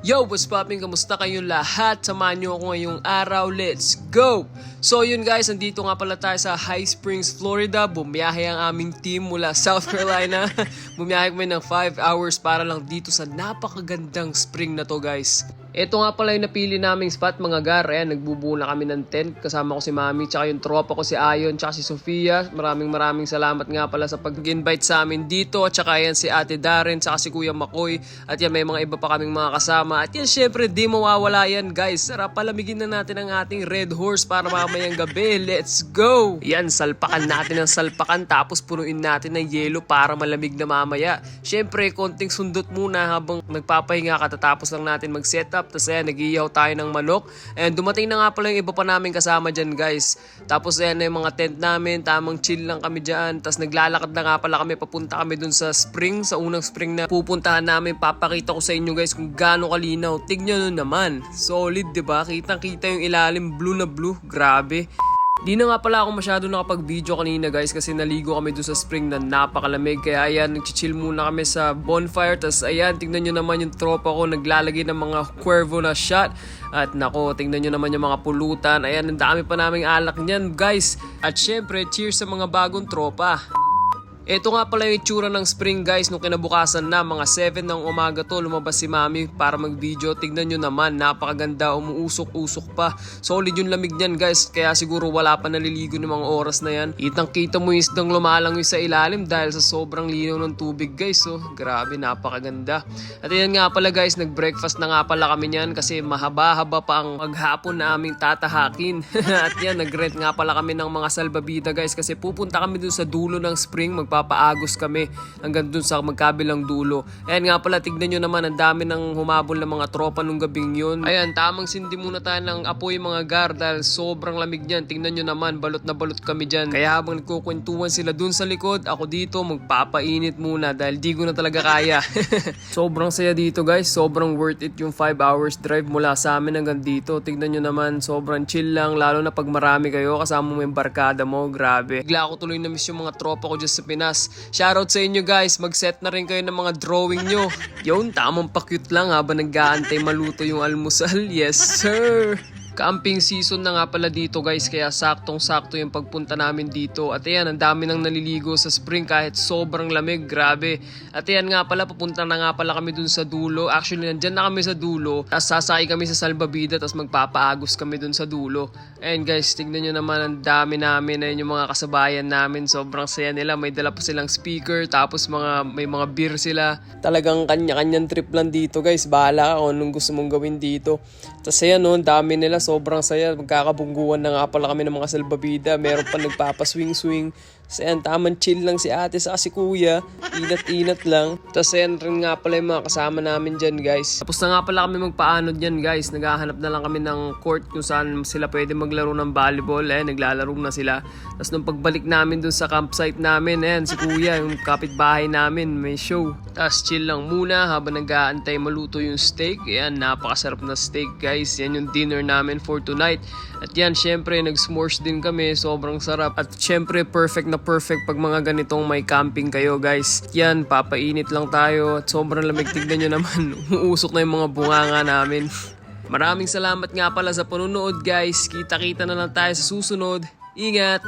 Yo, what's poppin'? Kamusta kayong lahat? Samahan nyo ako ngayong araw. Let's go! So yun guys, nandito nga pala tayo sa High Springs, Florida. Bumiyahe ang aming team mula South Carolina. Bumiyahe kami ng 5 hours para lang dito sa napakagandang spring na to guys. Ito nga pala yung napili naming spot mga gar. Ayan, nagbubuo na kami ng tent. Kasama ko si Mami, tsaka yung tropa ko si Ayon, tsaka si Sofia. Maraming maraming salamat nga pala sa pag-invite sa amin dito. At tsaka yan si Ate Darren, tsaka si Kuya Makoy. At yan may mga iba pa kaming mga kasama. At yan syempre di mawawala yan guys. Sarap palamigin na natin ang ating Red Horse para mamayang gabi. Let's go! Yan, salpakan natin ang salpakan tapos punuin natin ng yelo para malamig na mamaya. Syempre, konting sundot muna habang nagpapahinga katatapos lang natin mag-setup. Tapos ayan, nag-iihaw tayo ng manok. And dumating na nga pala yung iba pa namin kasama dyan guys. Tapos ayan na yung mga tent namin, tamang chill lang kami dyan. Tapos naglalakad na nga pala kami, papunta kami dun sa spring, sa unang spring na pupuntahan namin. Papakita ko sa inyo guys kung gaano kalinaw. Tignan nyo naman. Solid, di ba? Kitang-kita yung ilalim, blue na blue. Grabe. Di na nga pala ako masyado nakapag-video kanina guys kasi naligo kami dun sa spring na napakalamig. Kaya ayan, nag-chill muna kami sa bonfire. Tapos ayan, tingnan nyo naman yung tropa ko naglalagay ng mga cuervo na shot. At nako, tingnan nyo naman yung mga pulutan. Ayan, ang dami pa naming alak niyan guys. At syempre, cheers sa mga bagong tropa. Ito nga pala yung itsura ng spring guys nung kinabukasan na mga 7 ng umaga to lumabas si mami para mag video tignan nyo naman napakaganda umuusok-usok pa. Solid yung lamig niyan guys kaya siguro wala pa naliligo ng mga oras na yan. Itang kita mo yung isdang lumalangoy sa ilalim dahil sa sobrang linaw ng tubig guys so grabe napakaganda. At yan nga pala guys nag breakfast na nga pala kami niyan kasi mahaba-haba pa ang maghapon na aming tatahakin. At yan nag rent nga pala kami ng mga salbabida guys kasi pupunta kami dun sa dulo ng spring magpapaagos kami hanggang dun sa magkabilang dulo. Ayan nga pala, tignan nyo naman, ang dami ng humabol ng mga tropa nung gabing yun. Ayan, tamang sindi muna tayo ng apoy mga gar dahil sobrang lamig niyan. Tingnan nyo naman, balot na balot kami dyan. Kaya habang nagkukwentuhan sila dun sa likod, ako dito magpapainit muna dahil di ko na talaga kaya. sobrang saya dito guys, sobrang worth it yung 5 hours drive mula sa amin hanggang dito. Tignan nyo naman, sobrang chill lang, lalo na pag marami kayo, kasama mo yung barkada mo, grabe. Bigla ako tuloy na miss yung mga tropa ko dyan sa Pinas. Shoutout sa inyo guys, mag-set na rin kayo ng mga drawing nyo. Yun, tamang pa-cute lang habang nag-aantay maluto yung almusal. Yes sir! Camping season na nga pala dito guys kaya saktong-sakto yung pagpunta namin dito. At ayan, ang dami nang naliligo sa spring kahit sobrang lamig, grabe. At ayan nga pala, papunta na nga pala kami dun sa dulo. Actually, nandyan na kami sa dulo. Tapos sasakay kami sa salbabida tapos magpapaagos kami dun sa dulo. Ayan guys, tignan nyo naman ang dami namin. Ayan yung mga kasabayan namin. Sobrang saya nila. May dala pa silang speaker tapos mga, may mga beer sila. Talagang kanya-kanyang trip lang dito guys. Bahala ka kung anong gusto mong gawin dito. Tapos ayan no, ang dami nila. Sobrang saya. Magkakabungguan na nga pala kami ng mga salbabida. Meron pa nagpapaswing-swing. Tapos ayan, tamang chill lang si ate sa si kuya. Inat-inat lang. Tapos ayan rin nga pala yung mga kasama namin dyan guys. Tapos na nga pala kami magpaano dyan guys. Naghahanap na lang kami ng court kung saan sila pwede maglaro ng volleyball. Ayan, naglalaro na sila. Tapos nung pagbalik namin dun sa campsite namin, ayan, si kuya, yung kapitbahay namin, may show. Tapos chill lang muna habang nag-aantay maluto yung steak. Ayan, napakasarap na steak guys. Yan yung dinner namin for tonight. At yan, syempre, nag-s'mores din kami. Sobrang sarap. At syempre, perfect na perfect pag mga ganitong may camping kayo guys. Yan, papainit lang tayo. At sobrang lamig. Tignan nyo naman, umuusok na yung mga bunganga namin. Maraming salamat nga pala sa panunood guys. Kita-kita na lang tayo sa susunod. Ingat!